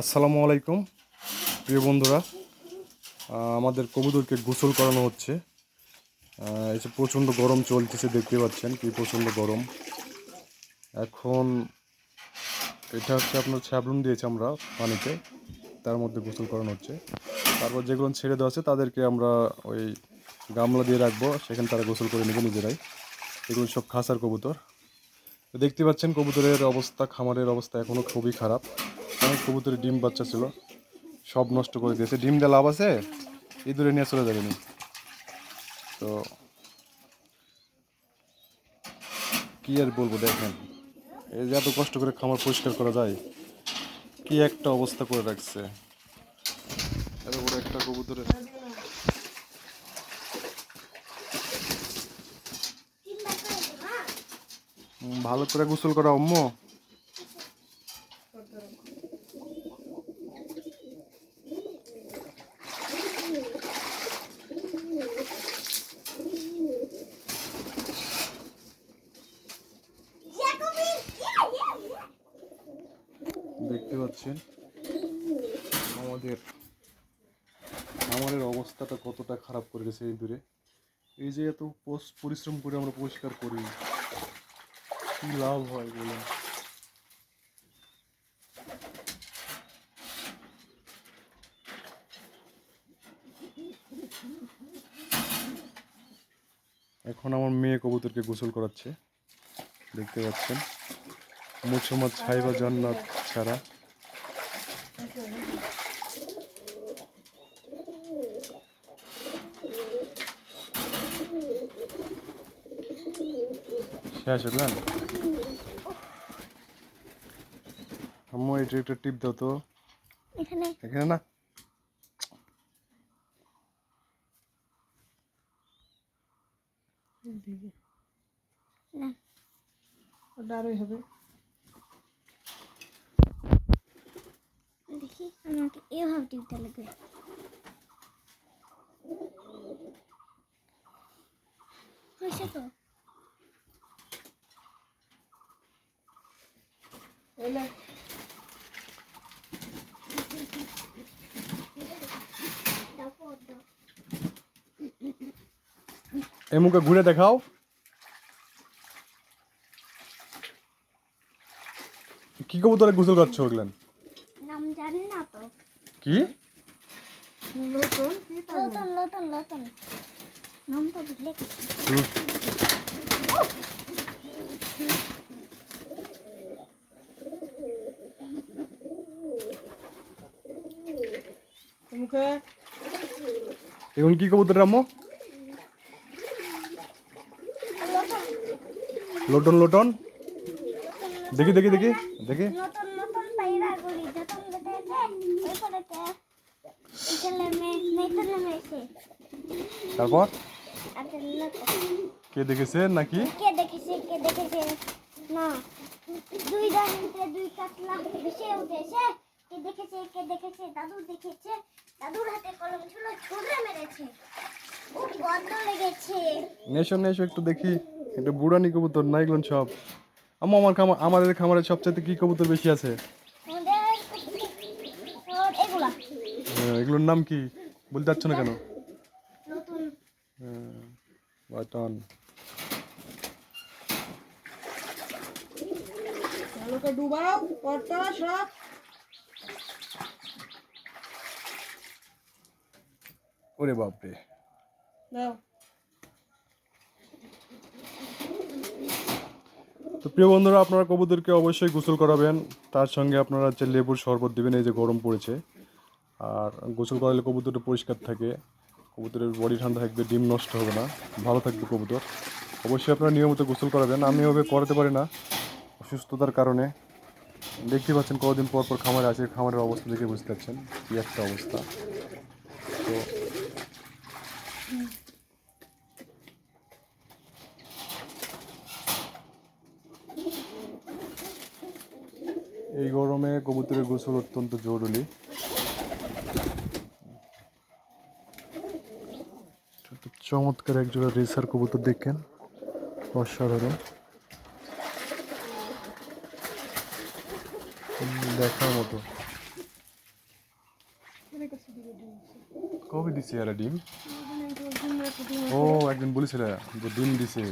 আসসালামু আলাইকুম, প্রিয় বন্ধুরা। আমাদের কবুতরকে গোসল করানো হচ্ছে। এসে প্রচণ্ড গরম চলতেছে, দেখতে পাচ্ছেন কি প্রচণ্ড গরম। এখন এটা হচ্ছে আপনার ছ্যাবলুন দিয়েছি আমরা পানিতে, তার মধ্যে গোসল করানো হচ্ছে। তারপর যেগুলো ছেড়ে দেওয়া আছে, তাদেরকে আমরা ওই গামলা দিয়ে রাখব। সেখানে তারা গোসল করে নেবে নিজেরাই। এগুলো সব খাসার কবুতর। দেখতে পাচ্ছেন কবুতরের অবস্থা, খামারের অবস্থা এখনও খুবই খারাপ। অনেক কবুতরের ডিম বাচ্চা ছিল, সব নষ্ট করে দিয়েছে। ডিম দিয়ে লাভ আছে? ইঁদুরে নিয়ে চলে যাবেনি তো কি আর বলব দেখেন, এই যে এত কষ্ট করে খামার পরিষ্কার করা যায়, কি একটা অবস্থা করে রাখছে। এত বড় একটা কবুতরের ভালো করে গোসল করা অম্ম দেখতে পাচ্ছেন, আমাদের আমাদের অবস্থাটা কতটা খারাপ করে গেছে এই দূরে। এই যে এত পরিশ্রম করে আমরা পরিষ্কার করি। কি লাভ হয় বলে? এখন আমার মেয়ে কবুতরকে গোসল করাচ্ছে। দেখতে পাচ্ছেন। মুছমাদ ছাইবা জান্নাত ছাড়া। শেষ হলেন আম্মু এটা একটা টিপ দাও তো এখানে এখানে না না ডারই হবে দেখি আমাকে এভাবে টিপতে লাগবে হয়েছে তো এলে। মুখে ঘুরে দেখাও। কি কবুতরে গোসল করছ ওগুলেন? নাম জানি না তো। কি? নতুন? কি তা লতন লতন লতন নাম তো মুখে এখন কি কবুতর আম্মু লোটন লোটন। দেখি দেখি দেখি দেখি। তারপর? কে? দেখেছে নাকি? কে দেখেছে কে দেখেছে? না দুই দুই কাতলা ভেসে উঠেছে কে দেখেছে কে দেখেছে? দাদু দেখেছে? দাদুর হাতে কলম ছিল ছুঁড়ে মেরেছে। ও গন্ধ লেগেছে। নেশো নেশো একটু দেখি। এটা বুড়ানি কবুতর না এগুলো সব। আম্মু আমার খামার আমাদের খামারের সবচাইতে কি কবুতর বেশি আছে? হ্যাঁ, এগুলোর নাম কি? বলতে পারছ না কেন? নতুন। বাটন। ডুবাও সব। ওরে বাপরে। তো প্রিয় বন্ধুরা আপনারা কবুতরকে অবশ্যই গোসল করাবেন। তার সঙ্গে আপনারা হচ্ছে লেবুর শরবত দিবেন এই যে গরম পড়েছে। আর গোসল করালে কবুতরটা পরিষ্কার থাকে। কবুতরের বডি ঠান্ডা থাকবে ডিম নষ্ট হবে না। ভালো থাকবে কবুতর। অবশ্যই আপনারা নিয়মিত গোসল করাবেন। আমি এভাবে করাতে পারি না অসুস্থতার কারণে। দেখতে পাচ্ছেন কদিন পর পর খামারে আছে খামারের অবস্থা দেখে বুঝতে পারছেন কী একটা অবস্থা। তো এই গরমে কবুতরের গোসল অত্যন্ত জরুরি। চমৎকার একজোড়া রেসার কবুতর দেখেন। অসাধারণ। দেখার মতো। কবে দিছে এরা ডিম? ও একদিন বলেছিল যে ডিম দিছে।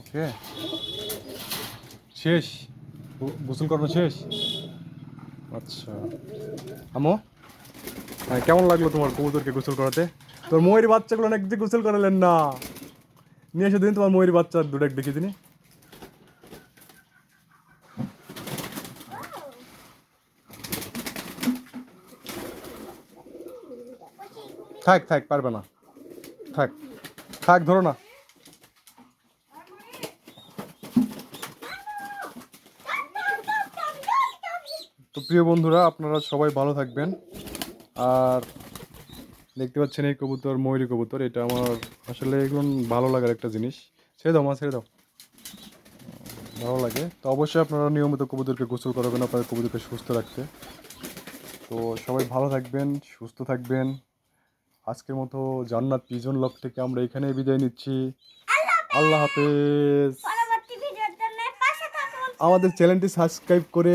ওকে। শেষ? গোসল করানো শেষ? আচ্ছা। আমো? হ্যাঁ কেমন লাগল তোমার কবুতরকে গোসল করাতে? তোর ময়ূরী বাচ্চাগুলো অনেক যে গোসল করালেন না? নিয়ে এসে দিন তোমার ময়ূরী বাচ্চা দুটো দেখিয়ে দিনি। থাক থাক, পারবে না। থাক থাক, ধরো না। তো প্রিয় বন্ধুরা আপনারা সবাই ভালো থাকবেন। আর দেখতে পাচ্ছেন এই কবুতর ময়ূরী কবুতর এটা আমার আসলে এগুলো ভালো লাগার একটা জিনিস। ছেড়ে দাও মা ছেড়ে দাও। ভালো লাগে। তো অবশ্যই আপনারা নিয়মিত কবুতরকে গোসল করাবেন আপনাদের কবুতরকে সুস্থ রাখতে। তো সবাই ভালো থাকবেন সুস্থ থাকবেন। আজকের মতো জান্নাত পিজন লক থেকে আমরা এখানেই বিদায় নিচ্ছি। আল্লাহ হাফেজ। আমাদের চ্যানেলটি সাবস্ক্রাইব করে